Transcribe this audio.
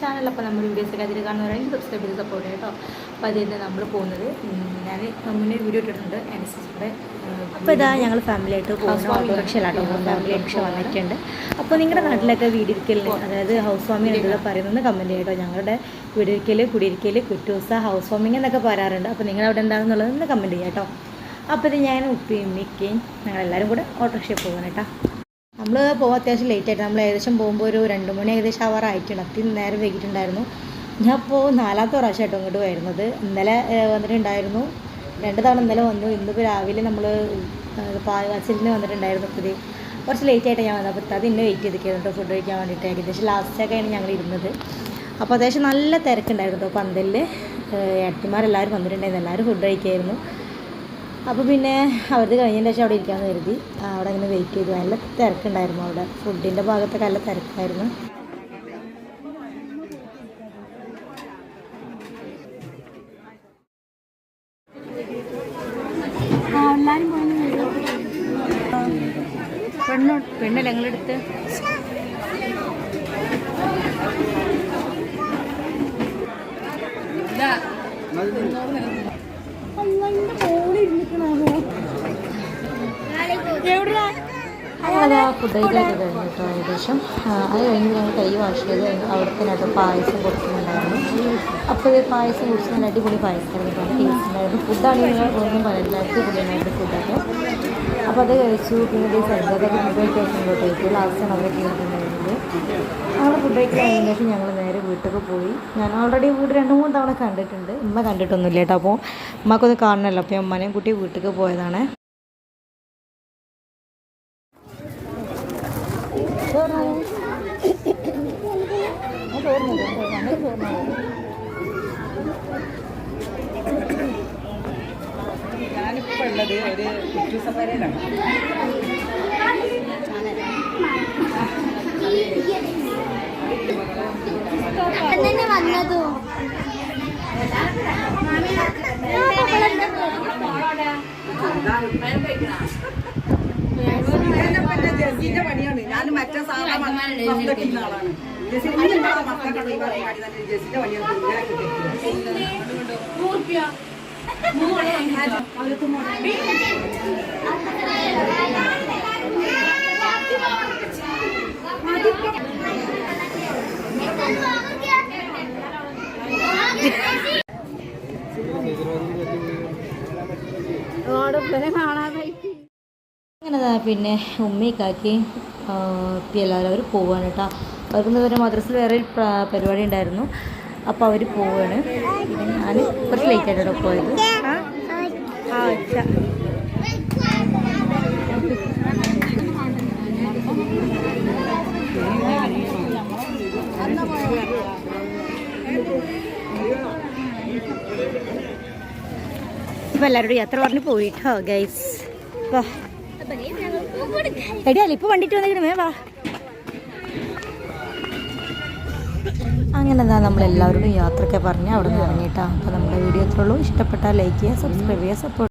Channel അപ്പോൾ നമ്മുടെ വീഡിയോസൊക്കെ അതിൽ കാണുന്നവരാണെങ്കിൽ സബ്സ്ക്രൈബ് ചെയ്ത് സപ്പോർട്ട് കേട്ടോ. അപ്പോൾ തന്നെ നമ്മൾ പോകുന്നത് ഞാൻ മുന്നേ വീഡിയോ ഇട്ടിട്ടുണ്ട്. എന്റെ സിസ്റ്ററുടെ അപ്പോൾ ഇതാ ഞങ്ങൾ ഫാമിലി ആയിട്ട് പോകുന്ന ഓട്ടോറിക്ഷയിലാട്ടോ ഫാമിലി റിക്ഷ വന്നിട്ടുണ്ട്. അപ്പോൾ നിങ്ങളുടെ നാട്ടിലൊക്കെ വീടിരിക്കലിന് അതായത് ഹൗസ് വാമിംഗ് എന്നുള്ള പറയുന്നത് കമന്റ് ചെയ്യട്ടോ ഞങ്ങളുടെ വീടിരിക്കൽ കുടിയിരിക്കൽ കുറ്റൂസ ഹൗസ് വാമിംഗ് എന്നൊക്കെ പറയാറുണ്ട്. അപ്പോൾ നിങ്ങളവിടെ എന്താണെന്നുള്ളത് ഒന്ന് കമന്റ് ചെയ്യാം കേട്ടോ. അപ്പോൾ ഇത് ഞാൻ ഉപ്പിയും മിക്കയും ഞങ്ങളെല്ലാവരും കൂടെ ഓട്ടോറിക്ഷയിൽ പോകാൻ കേട്ടോ. നമ്മൾ പോകാൻ അത്യാവശ്യം ലേറ്റ് ആയിട്ട് നമ്മൾ ഏകദേശം പോകുമ്പോൾ ഒരു രണ്ട് മണി ഏകദേശം അവർ ആയിട്ടുണ്ട്. അത്യം നേരം വൈകിട്ടുണ്ടായിരുന്നു. ഞാൻ ഇപ്പോൾ നാലാമത്തെ പ്രാവശ്യമായിട്ട് ഇങ്ങോട്ട് വരുന്നത്. ഇന്നലെ വന്നിട്ടുണ്ടായിരുന്നു. രണ്ട് തവണ ഇന്നലെ വന്നു. ഇന്നിപ്പോൾ രാവിലെ നമ്മൾ പാൽവാച്ചിലിന് വന്നിട്ടുണ്ടായിരുന്നു ഇപ്പോൾ കുറച്ച് ലേറ്റ് ആയിട്ട് ഞാൻ വന്നത്. അപ്പോൾ അത് ഇന്നെ വെയിറ്റ് ചെയ്തിരിക്കുന്നു കേട്ടോ ഫുഡ് കഴിക്കാൻ വേണ്ടിയിട്ട് ഏകദേശം ലാസ്റ്റൊക്കെയാണ് ഞങ്ങൾ ഇരുന്നത്. അപ്പോൾ അത്യാവശ്യം നല്ല തിരക്കുണ്ടായിരുന്നു കേട്ടോ പന്തലിൽ ഏട്ടന്മാരെല്ലാവരും വന്നിട്ടുണ്ടായിരുന്നു. എല്ലാവരും ഫുഡ് കഴിക്കായിരുന്നു. അപ്പോൾ പിന്നെ അവരത് കഴിഞ്ഞതിന് ശേഷം അവിടെ ഇരിക്കാമെന്ന് കരുതി. അവിടെ അങ്ങനെ വെയിറ്റ് ചെയ്തു. നല്ല തിരക്കുണ്ടായിരുന്നു അവിടെ. ഫുഡിന്റെ ഭാഗത്തൊക്കെ നല്ല തിരക്കായിരുന്നു. പെണ്ണു? പെണ്ണല്ല ഞങ്ങളെടുത്ത് ഞങ്ങളത് ആ ഫുഡ് കഴിക്കൊക്കെ കഴിഞ്ഞു കേട്ടോ ഏകദേശം. അത് കഴിഞ്ഞ് ഞങ്ങൾ കൈ വാഷ് ചെയ്ത് അവിടെ തന്നെ കേട്ടോ പായസം കൊടുക്കുന്നുണ്ടായിരുന്നു അപ്പോൾ പായസം കുടിച്ച് നല്ല അടിപൊളി പായസമായിരുന്നു കേട്ടോ ടേസ്റ്റ് ഉണ്ടായിരുന്നു ഫുഡാണെങ്കിൽ ഒന്നും പറയില്ല അടിപൊളിയായിട്ട് ഫുഡൊക്കെ അപ്പോൾ അത് കഴിച്ചു. പിന്നെ സെന്ററൊക്കെ ഫുഡ് ഇങ്ങോട്ട് കഴിച്ചു ലാസ്റ്റാണ് അവിടെ കയറിയിട്ടുണ്ടായിരുന്നത് അവിടെ ഫുഡ് കഴിക്കാൻ ശേഷം ഞങ്ങൾ നേരെ വീട്ടിലേക്ക് പോയി. ഞാൻ ഓൾറെഡി വീട് രണ്ട് മൂന്ന് തവണ കണ്ടിട്ടുണ്ട്. ഉമ്മ കണ്ടിട്ടൊന്നുമില്ല കേട്ടോ. അപ്പോൾ ഉമ്മക്കൊന്ന് കാണണമല്ലോ അപ്പോൾ ഉമ്മനെയും കുട്ടി വീട്ടിലേക്ക് പോയതാണ്. ഞാനിപ്പോൾ ഉള്ളത് ഒരു കുറ്റൂസപ്പരയിലാണ് തന്നെ വന്നതോ പണിയാണ്. ഞാൻ മറ്റേ സാധാ മസ്തക്കുന്ന ആളാണ്. ഇങ്ങനെ കിട്ടിയത്. അങ്ങനെ ദാ പിന്നെ ഉമ്മയ്ക്കാക്കി എല്ലാവരും അവർ പോവാണ് കേട്ടോ അവർക്ക് ഇന്ന് വരെ മദ്രസിൽ വേറെ പരിപാടി ഉണ്ടായിരുന്നു. അപ്പോൾ അവർ പിന്നെ ഞാൻ കുറച്ച് ലേറ്റ് ആയിട്ടോ പോയത്. ആ അച്ഛ ഇപ്പം എല്ലാവരോടും യാത്ര പറഞ്ഞ് പോയിട്ടോ ഗൈസ് വാ എടി അല്ല ഇപ്പൊ വണ്ടിട്ട് വന്നിട്ട് വാ. അങ്ങനെ എന്താ നമ്മളെല്ലാവരോടും യാത്രയൊക്കെ പറഞ്ഞ് അവിടെ നിന്ന് ഇറങ്ങിയിട്ടാ. അപ്പോൾ നമ്മുടെ വീഡിയോ എത്രയുള്ളൂ ഇഷ്ടപ്പെട്ടാൽ ലൈക്ക് ചെയ്യുക സബ്സ്ക്രൈബ് ചെയ്യുക സപ്പോർട്ട്